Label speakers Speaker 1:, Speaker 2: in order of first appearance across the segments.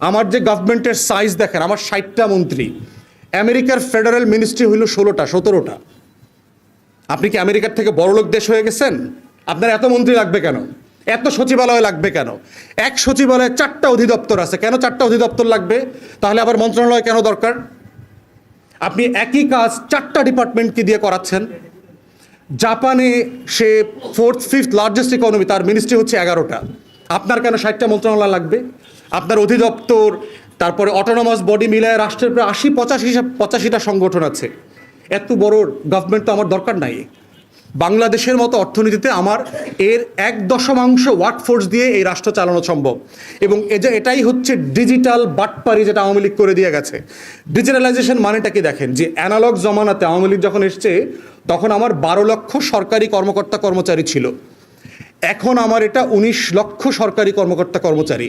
Speaker 1: আমার যে গভর্নমেন্টের সাইজ দেখেন, আমার ষাটটা মন্ত্রী, আমেরিকার ফেডারেল মিনিস্ট্রি হইল ষোলোটা, সতেরোটা। আপনি কি আমেরিকার থেকে বড়লোক দেশ হয়ে গেছেন? আপনার এত মন্ত্রী লাগবে কেন? এত সচিবালয় লাগবে কেন? এক সচিবালয়ে চারটা অধিদপ্তর আছে। কেন চারটা অধিদপ্তর লাগবে? তাহলে আবার মন্ত্রণালয় কেন দরকার? আপনি একই কাজ চারটা ডিপার্টমেন্টকে দিয়ে করাচ্ছেন। জাপানে সে ফোর্থ ফিফথ লার্জেস্ট ইকোনমি তার মিনিস্ট্রি হচ্ছে এগারোটা। আপনার কেন ষাটটা মন্ত্রণালয় লাগবে? আপনার অধিদপ্তর, তারপরে অটোনমাস বডি মিলায় রাষ্ট্রের প্রায় আশি, পঁচাশি, পঁচাশিটা সংগঠন আছে। এত বড় গভর্নমেন্ট তো আমার দরকার নাই। বাংলাদেশের মতো অর্থনীতিতে আমার এর এক দশমাংশ ওয়ার্কফোর্স দিয়ে এই রাষ্ট্র চালানো সম্ভব। এবং যে এটাই হচ্ছে ডিজিটাল বাটপারি যেটা আওয়ামী লীগ করে দিয়ে গেছে। ডিজিটালাইজেশন মানেটা কি দেখেন? যে অ্যানালগ জমানাতে আওয়ামী লীগ যখন এসছে, তখন আমার বারো লক্ষ সরকারি কর্মকর্তা কর্মচারী ছিল। এখন আমার এটা উনিশ লক্ষ সরকারি কর্মকর্তা কর্মচারী।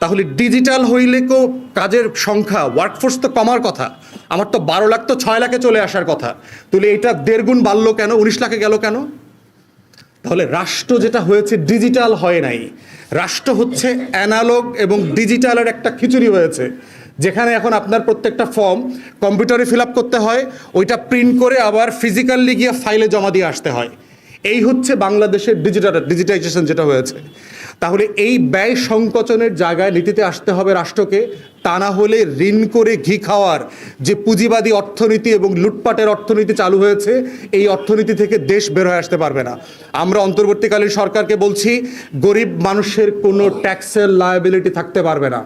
Speaker 1: তাহলে ডিজিটাল হইলে কো কাজের সংখ্যা ওয়ার্কফোর্স তো কমার কথা, আমার তো বারো লাখ তো ছয় লাখে চলে আসার কথা। তাহলে এটা দেড় গুণ বাড়লো কেন? উনিশ লাখে গেল কেন? তাহলে রাষ্ট্র যেটা হয়েছে ডিজিটাল হয় নাই। রাষ্ট্র হচ্ছে অ্যানালগ এবং ডিজিটালের একটা খিচুড়ি হয়েছে, যেখানে এখন আপনার প্রত্যেকটা ফর্ম কম্পিউটারে ফিল করতে হয়, ওইটা প্রিন্ট করে আবার ফিজিক্যালি গিয়ে ফাইলে জমা দিয়ে আসতে হয়। এই হচ্ছে বাংলাদেশের ডিজিটাল ডিজিটাইজেশন যেটা হয়েছে। তাহলে এই ব্যয় সংকোচনের জায়গায় নীতিতে আসতে হবে রাষ্ট্রকে, তা না হলে ঋণ করে ঘি খাওয়ার যে পুঁজিবাদী অর্থনীতি এবং লুটপাটের অর্থনীতি চালু হয়েছে, এই অর্থনীতি থেকে দেশ বের হয়ে আসতে পারবে না। আমরা অন্তর্বর্তীকালীন সরকারকে বলছি, গরিব মানুষের কোনো ট্যাক্সের লায়াবিলিটি থাকতে পারবে না।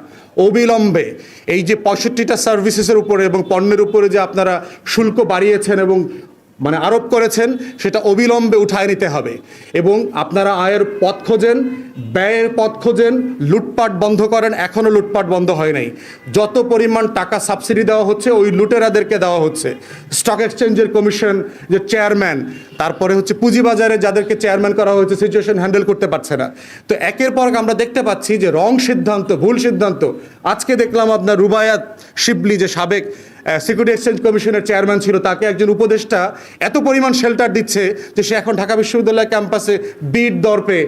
Speaker 1: অবিলম্বে এই যে পঁয়ষট্টিটা সার্ভিসেসের উপরে এবং পণ্যের উপরে যে আপনারা শুল্ক বাড়িয়েছেন এবং মানে আরোপ করেছেন সেটা অবিলম্বে উঠায় নিতে হবে। এবং আপনারা আয়ের পথ খোঁজেন ব্যয়ের পথ খোঁজেন, লুটপাট বন্ধ করেন এখনও লুটপাট বন্ধ হয় নাই। যত পরিমাণ টাকা সাবসিডি দেওয়া হচ্ছে, ওই লুটেরাদেরকে দেওয়া হচ্ছে। স্টক এক্সচেঞ্জের কমিশন যে চেয়ারম্যান, তারপরে হচ্ছে পুঁজিবাজারে যাদেরকে চেয়ারম্যান করা হয়েছে সিচুয়েশন হ্যান্ডেল করতে পারছে না। তো একের পর আমরা দেখতে পাচ্ছি যে রং সিদ্ধান্ত, ভুল সিদ্ধান্ত। আজকে দেখলাম আপনার রুবায়াত শিবলি যে সাবেক সিকিউরিটি এক্সচেঞ্জ কমিশনের চেয়ারম্যান ছিল, তাকে একজন উপদেষ্টা এত পরিমাণ শেল্টার দিচ্ছে যে সে এখন ঢাকা বিশ্ববিদ্যালয় ক্যাম্পাসে বিট দর্পে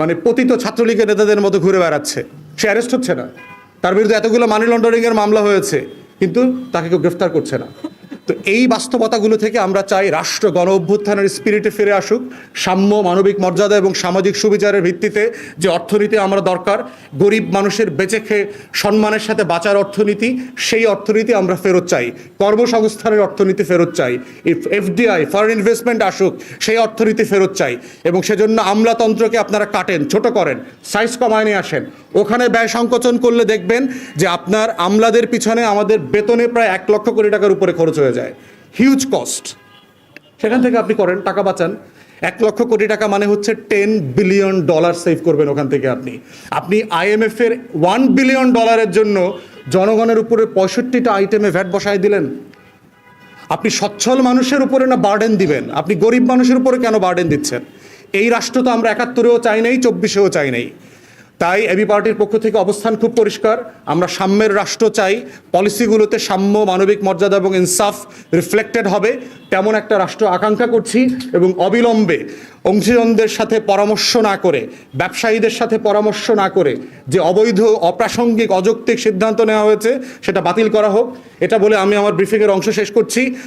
Speaker 1: মানে পতিত ছাত্রলীগের নেতাদের মতো ঘুরে বেড়াচ্ছে। সে অ্যারেস্ট হচ্ছে না। তার বিরুদ্ধে এতগুলো মানি লন্ডারিংয়ের মামলা হয়েছে, কিন্তু তাকে কেউ গ্রেফতার করছে না। তো এই বাস্তবতাগুলো থেকে আমরা চাই রাষ্ট্র গণ অভ্যুত্থানের স্পিরিটে ফিরে আসুক, সাম্য, মানবিক মর্যাদা এবং সামাজিক সুবিচারের ভিত্তিতে যে অর্থনীতি আমরা দরকার, গরিব মানুষের বেঁচে খেয়ে সম্মানের সাথে বাঁচার অর্থনীতি, সেই অর্থনীতি আমরা ফেরত চাই, কর্মসংস্থানের অর্থনীতি ফেরত চাই এফডিআই ফরেন ইনভেস্টমেন্ট আসুক, সেই অর্থনীতি ফেরত চাই এবং সেজন্য আমলাতন্ত্রকে আপনারা কাটেন, ছোট করেন সাইজ কমায় নিয়ে আসেন। ওখানে ব্যয় সংকোচন করলে দেখবেন যে আপনার আমলাদের পিছনে আমাদের বেতনে প্রায় এক লক্ষ কোটি টাকার উপরে খরচ হয়ে যায়। হিউজ কস্ট সেখান থেকে আপনি করেন, টাকা বাঁচান। এক লক্ষ কোটি টাকা মানে হচ্ছে টেন বিলিয়ন ডলার সেভ করবেন ওখান থেকে আপনি। আপনি আইএমএফ এর ওয়ান বিলিয়ন ডলারের জন্য জনগণের উপরে পঁয়ষট্টিটা আইটেমে ভ্যাট বসায় দিলেন। আপনি সচ্ছল মানুষের উপরে না বার্ডেন দিবেন? আপনি গরিব মানুষের উপরে কেন বার্ডেন দিচ্ছেন? এই রাষ্ট্র তো আমরা একাত্তরেও চাই নাই, চব্বিশেও চাই নাই। তাই এবি পার্টির পক্ষ থেকে অবস্থান খুব পরিষ্কার। আমরা সাম্যের রাষ্ট্র চাই, পলিসিগুলোতে সাম্য, মানবিক মর্যাদা এবং ইনসাফ রিফ্লেক্টেড হবে। তেমন একটা রাষ্ট্র আকাঙ্ক্ষা করছি এবং অবিলম্বে অংশীজনদের সাথে পরামর্শ না করে, ব্যবসায়ীদের সাথে পরামর্শ না করে যে অবৈধ, অপ্রাসঙ্গিক, অযৌক্তিক সিদ্ধান্ত নেওয়া হয়েছে, সেটা বাতিল করা হোক। এটা বলে আমি আমার ব্রিফিংয়ের অংশ শেষ করছি।